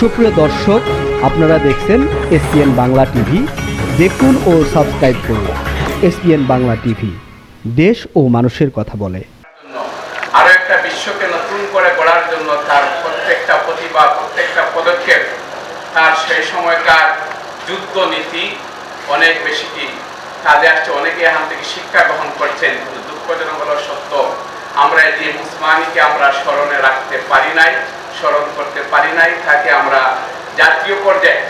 সুপ্রিয় দর্শক, আপনারা দেখছেন এসপিএন বাংলা টিভি। দেখুন ও সাবস্ক্রাইব করুন এসপিএন বাংলা টিভি। দেশ ও মানুষের কথা বলে। আরও একটা বিশ্বকে নতুন করে গড়ার জন্য তার প্রত্যেকটা প্রতিভা, প্রত্যেকটা পদক্ষেপ, তার সেই সময়কার যুদ্ধ নীতি অনেক বেশি কাজে আসছে। অনেকে এখান থেকে শিক্ষা গ্রহণ করছেন দুঃখজনক হলো সত্য, আমরা যে উসমানীকে আমরা স্মরণে রাখতে পারি নাই। স্মরণ করতে পারি নাই, তাকে আমরা জাতীয় পর্যায়ে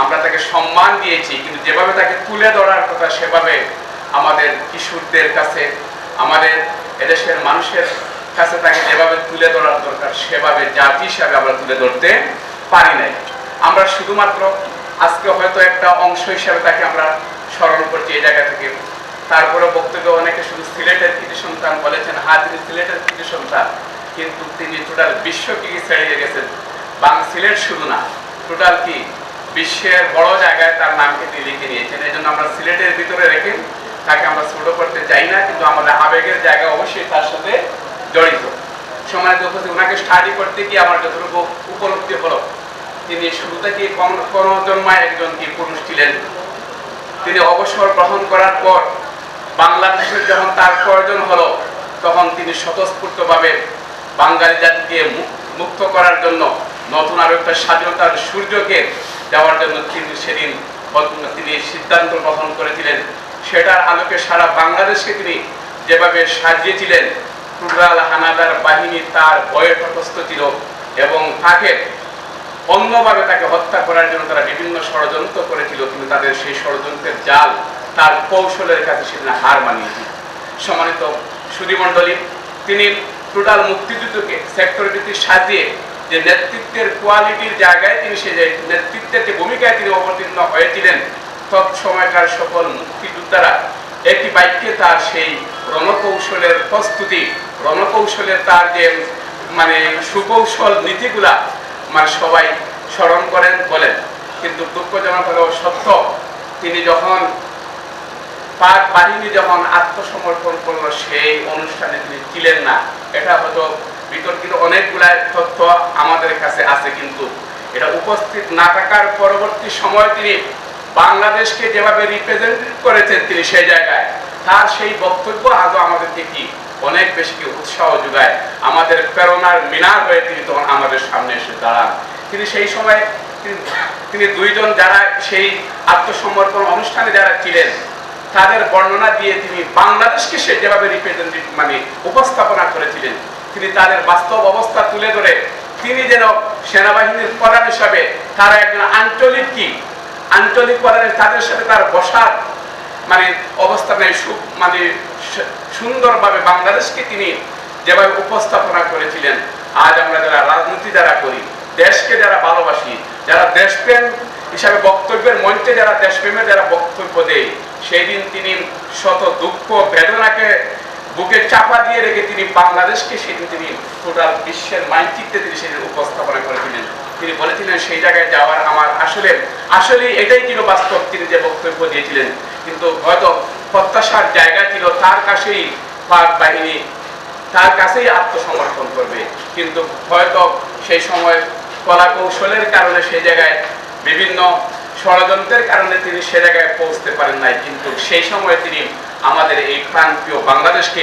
আমরা তাকে সম্মান দিয়েছি, কিন্তু যেভাবে তাকে তুলে ধরার কথা সেভাবে আমাদের কিশোরদের কাছে, আমাদের এদেশের মানুষের কাছে তাকে যেভাবে তুলে ধরার দরকার, সেভাবে জাতি হিসাবে আমরা তুলে ধরতে পারি নাই। আমরা শুধুমাত্র আজকে হয়তো একটা অংশ হিসাবে তাকে আমরা স্মরণ করছি এই জায়গা থেকে। তারপরে বক্তব্য অনেকে শুধু সিলেটের কৃতি সন্তান বলেছেন হ্যাঁ তিনি সিলেটের কৃতি সন্তান। কিন্তু তিনি টোটাল বিশ্বকে ছেড়িয়ে গেছেন। বাং সিলেট শুধু না টোটাল কি? বিশ্বের বড় জায়গায় তার নামকে তিনি লিখে নিয়েছেন। এই জন্য আমরা সিলেটের ভিতরে রেখে তাকে আমরা ছোট করতে চাই না, কিন্তু আমাদের আবেগের জায়গা অবশ্যই তার সাথে জড়িত। সময় উপস্থিত, ওনাকে স্টাডি করতে গিয়ে আমার যতটুকু উপলব্ধি হলো, তিনি শুরু থেকে জন্মায় একজন কি পুরুষ ছিলেন। তিনি অবসর গ্রহণ করার পর বাংলাদেশের যখন তার প্রয়োজন হলো, তখন তিনি স্বতঃস্ফূর্তভাবে বাঙালি জাতিকে মুক্ত করার জন্য, নতুন আরও একটা স্বাধীনতার সূর্যকে দেওয়ার জন্য তিনি সেদিন তিনি সিদ্ধান্ত গ্রহণ করেছিলেন। সেটার আলোকে সারা বাংলাদেশকে তিনি যেভাবে সাজিয়েছিলেন টুকরাল হানাদার বাহিনী তার ভয়ে তটস্থ ছিল এবং তাকে অন্যভাবে তাকে হত্যা করার জন্য তারা বিভিন্ন ষড়যন্ত্র করেছিল, কিন্তু তাদের সেই ষড়যন্ত্রের জাল তার কৌশলের কাছে সেদিন হার মানিয়েছিল। সম্মানিত সুধীমণ্ডলী, তিনি টোটাল মুক্তিযুদ্ধকে সেক্টর সাজিয়ে যে নেতৃত্বের কোয়ালিটির জায়গায় তিনি সে নেতৃত্বের যে ভূমিকায় তিনি অবতীর্ণ হয়েছিলেন তৎসময়কার সকল মুক্তিযোদ্ধারা একটি বাক্যে তার সেই রণকৌশলের প্রস্তুতি, রণকৌশলের তার যে মানে সুকৌশল নীতিগুলা মানে সবাই স্মরণ করেন, বলেন। কিন্তু দুঃখজনক হলেও সত্য, তিনি যখন পাক বাহিনী যখন আত্মসমর্পণ করল, সেই অনুষ্ঠানে তিনি ছিলেন না। এটা হয়তো বিতর্কিত অনেকগুলা তথ্য আমাদের কাছে আছে, কিন্তু এটা উপস্থিত না থাকার পরবর্তী সময় তিনি বাংলাদেশকে যেভাবে রিপ্রেজেন্ট করেছেন তিনি সেই জায়গায়। তার সেই বক্তব্য আজও আমাদেরকে কি অনেক বেশি উৎসাহ যোগায়। আমাদের প্রেরণার মিনার হয়ে তিনি তখন আমাদের সামনে এসে দাঁড়ান। তিনি সেই সময় তিনি দুইজন যারা সেই আত্মসমর্পণ অনুষ্ঠানে যারা ছিলেন তাদের বর্ণনা দিয়ে তিনি বাংলাদেশকে সে যেভাবে রিপ্রেজেন্টেটিভ মানে উপস্থাপনা করেছিলেন, তিনি তাদের বাস্তব অবস্থা তুলে ধরে, তিনি যেন সেনাবাহিনীর প্রধান হিসাবে তারা একজন আঞ্চলিক কি? আঞ্চলিক প্রধানের, তাদের সাথে তার বসার মানে অবস্থানে মানে সুন্দরভাবে বাংলাদেশকে তিনি যেভাবে উপস্থাপনা করেছিলেন, আজ আমরা যারা রাজনীতি যারা করি, দেশকে যারা ভালোবাসি, যারা দেশপ্রেম হিসাবে বক্তব্যের মঞ্চে যারা দেশপ্রেমের যারা বক্তব্য দেয় সেই দিন তিনি শত দুঃখ বেদনাকে বুকে চাপা দিয়ে রেখে তিনি বাংলাদেশকে সেদিন তিনি টোটাল বিশ্বের মানচিত্রে তিনি সেদিন উপস্থাপনা করেছিলেন। তিনি বলেছিলেন, সেই জায়গায় যাওয়ার আমার আসলে আসলে এটাই ছিল বাস্তব তিনি যে বক্তব্য দিয়েছিলেন। কিন্তু হয়তো প্রত্যাশার জায়গা ছিল তার কাছেই পাক বাহিনী, তার কাছেই আত্মসমর্পণ করবে। কিন্তু হয়তো সেই সময় কলা কৌশলের কারণে সেই জায়গায় বিভিন্ন ষড়যন্ত্রের কারণে তিনি সে জায়গায় পৌঁছতে পারেন নাই, কিন্তু সেই সময় তিনি আমাদের এই প্রান্তীয় বাংলাদেশকে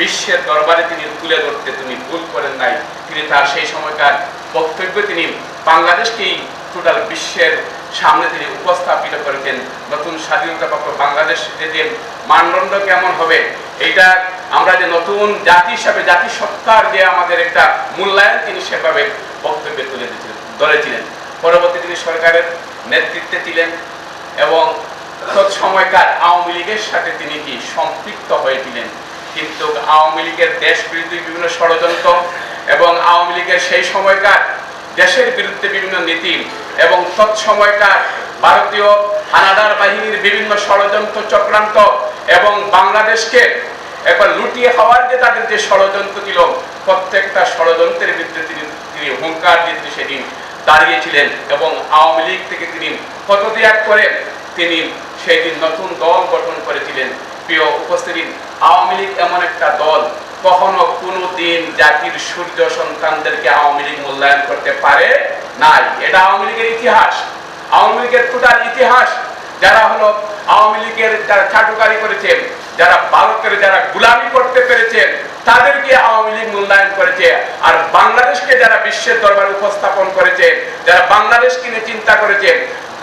বিশ্বের দরবারে তিনি তুলে ধরতে তিনি ভুল করেন নাই। তিনি তার সেই সময়কার বক্তব্য তিনি বাংলাদেশকেই টোটাল বিশ্বের সামনে তিনি উপস্থাপিত করেছেন নতুন স্বাধীনতা প্রাপ্ত বাংলাদেশ যে মানদণ্ড কেমন হবে, এইটা আমরা যে নতুন জাতি হিসাবে জাতিসত্তার যে আমাদের একটা মূল্যায়ন, তিনি সেভাবে বক্তব্যে তুলে দিয়েছিলেন ধরেছিলেন। পরবর্তী তিনি সরকারের নেতৃত্বে ছিলেন এবং তৎ সময়কার আওয়ামী লীগের সাথে তিনি কি সম্পৃক্ত হয়েছিলেন কিন্তু আওয়ামী লীগের দেশ বিরোধী বিভিন্ন ষড়যন্ত্র এবং আওয়ামী লীগের সেই সময়কার দেশের বিরুদ্ধে বিভিন্ন নীতি এবং তৎসময়কার ভারতীয় হানাদার বাহিনীর বিভিন্ন ষড়যন্ত্র চক্রান্ত এবং বাংলাদেশকে একবার লুটিয়ে খাওয়ার যে তাদের যে ষড়যন্ত্র ছিল, প্রত্যেকটা ষড়যন্ত্রের বিরুদ্ধে তিনি তিনি হুঙ্কার দিয়ে তিনি সেদিন। দাঁড়িয়েছিলেন এবং আওয়ামী লীগ থেকে তিনি পদত্যাগ করে তিনি সেই দিন নতুন দল গঠন করেছিলেন। প্রিয় উপস্থিতি, আওয়ামী লীগ এমন একটা দল, কখনো কোনো দিন জাতির সূর্য সন্তানদেরকে আওয়ামী লীগ মূল্যায়ন করতে পারে নাই। এটা আওয়ামী লীগের ইতিহাস। আওয়ামী লীগের টোটাল ইতিহাস। যারা হলো আওয়ামী লীগের যারা চাটুকারি করেছেন যারা ভারতের যারা গুলামি করতে পেরেছেন তাদেরকে আওয়ামী লীগ মূল্যায়ন করেছে। আর বাংলাদেশকে যারা বিশ্বের দরবারে উপস্থাপন করেছে, যারা বাংলাদেশকে নিয়ে চিন্তা করেছেন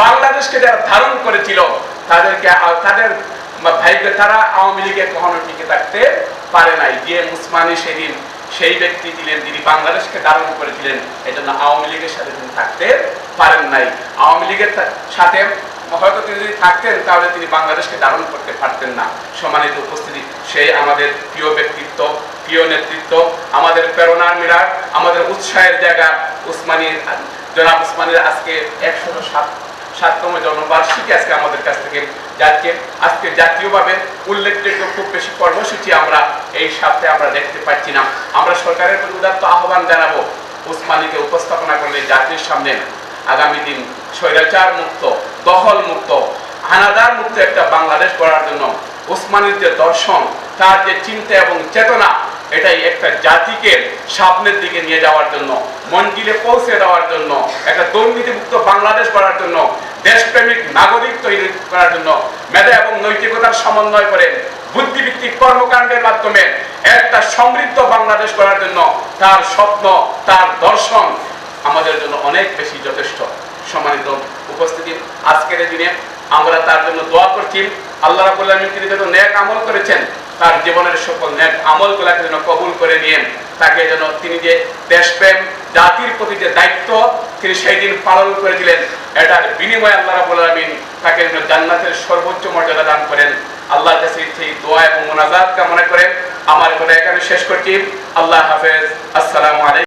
বাংলাদেশকে যারা ধারণ করেছিল, তাদেরকে তাদের ভাইকে, তারা আওয়ামী লীগে কখনো টিকে থাকতে পারে নাই। যে মুসমানি সেদিন সেই ব্যক্তি ছিলেন, যিনি বাংলাদেশকে ধারণ করেছিলেন, এজন্য আওয়ামী লীগের সাথে তিনি থাকতে পারেন নাই। আওয়ামী লীগের সাথে হয়তো তিনি যদি থাকতেন, তাহলে তিনি বাংলাদেশকে ধারণ করতে পারতেন না। সম্মানিত উপস্থিতি, সেই আমাদের প্রিয় ব্যক্তিত্ব প্রিয় নেতৃত্ব, আমাদের প্রেরণার মিরার আমাদের উৎসাহের জায়গা উসমানী, জনাব উসমানীর আজকে একশো সাত, সাততম জন্মবার্ষিকী আজকে আমাদের কাছ থেকে যাচ্ছে। আজকে জাতীয়ভাবে উল্লেখযোগ্য খুব বেশি কর্মসূচি আমরা এই সপ্তাহে আমরা দেখতে পাচ্ছি না। আমরা সরকারের প্রতি উদাত্ত আহ্বান জানাব উসমানীকে উপস্থাপনা করলে জাতির সামনে আগামী দিন স্বৈরাচার মুক্ত দখল মুক্ত হানাদার মুক্ত একটা বাংলাদেশ গড়ার জন্য উসমানীর যে দর্শন, তার যে চিন্তা এবং চেতনা এটাই একটা জাতিকে সামনের দিকে নিয়ে যাওয়ার জন্য মঞ্জিলে পৌঁছে দেওয়ার জন্য, একটা দুর্নীতিমুক্ত বাংলাদেশ গড়ার জন্য, দেশপ্রেমিক নাগরিক তৈরি করার জন্য, মেধা এবং নৈতিকতার সমন্বয় করে বুদ্ধিভিত্তিক কর্মকাণ্ডের মাধ্যমে একটা সমৃদ্ধ বাংলাদেশ গড়ার জন্য তার স্বপ্ন, তার দর্শন আমাদের জন্য অনেক বেশি যথেষ্ট। সম্মানিত উপস্থিতি, আজকের দিনে আমরা তার জন্য দোয়া করছি। আল্লাহ রাবুল্লাহ তিনি যত ন্যাক আমল করেছেন তার জীবনের সকল ন্যাক আমলগুলাকে যেন কবুল করে নিয়েন, তাকে যেন তিনি যে দেশপ্রেম, জাতির প্রতি যে দায়িত্ব, তিনি সেই দিন পালন করে দিলেন। এটার বিনিময়ে আল্লাহ রাবুল আলমিন তাকে যেন জান্নাতের সর্বোচ্চ মর্যাদা দান করেন। আল্লাহ কাছে সেই দোয়া এবং মোনাজাত কামনা করে আমার কথা এখানে শেষ করছি। আল্লাহ হাফেজ। আসসালামু আলাইকুম।